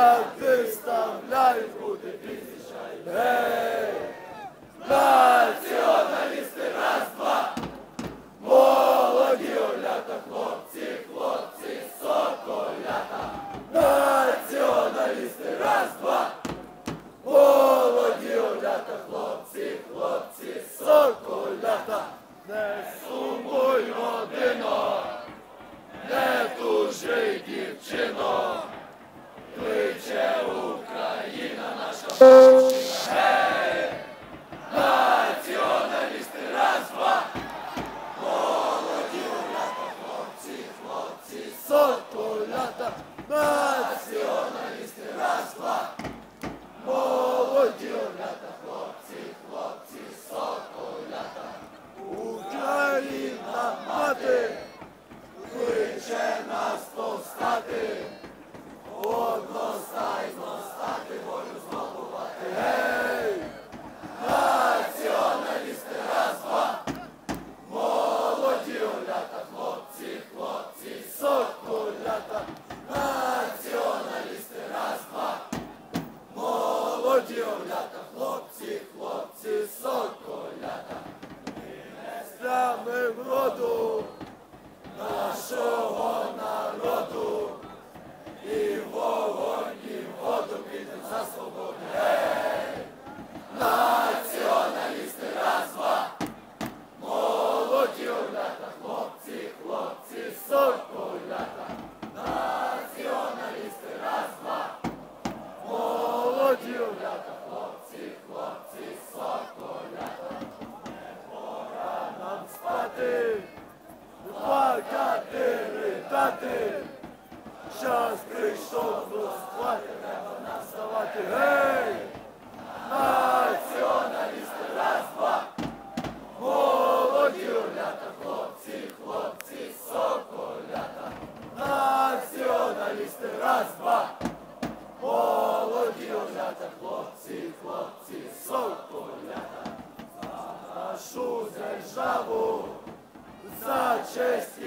як виставляють буде прізвища. Націоналісти, раз, два! Молоді олята, хлопці, хлопці, соколята! Націоналісти, раз, два! Соколята! Націоналісти, Να με βρω του, να. Ридати. Час прийшов розхвати, треба нам вставати. Гей! Націоналісти, раз, два! Молоді олята, хлопці, хлопці, соколята. Націоналісти, раз, два! Молоді олята, хлопці, хлопці, соколята за нашу державу за честь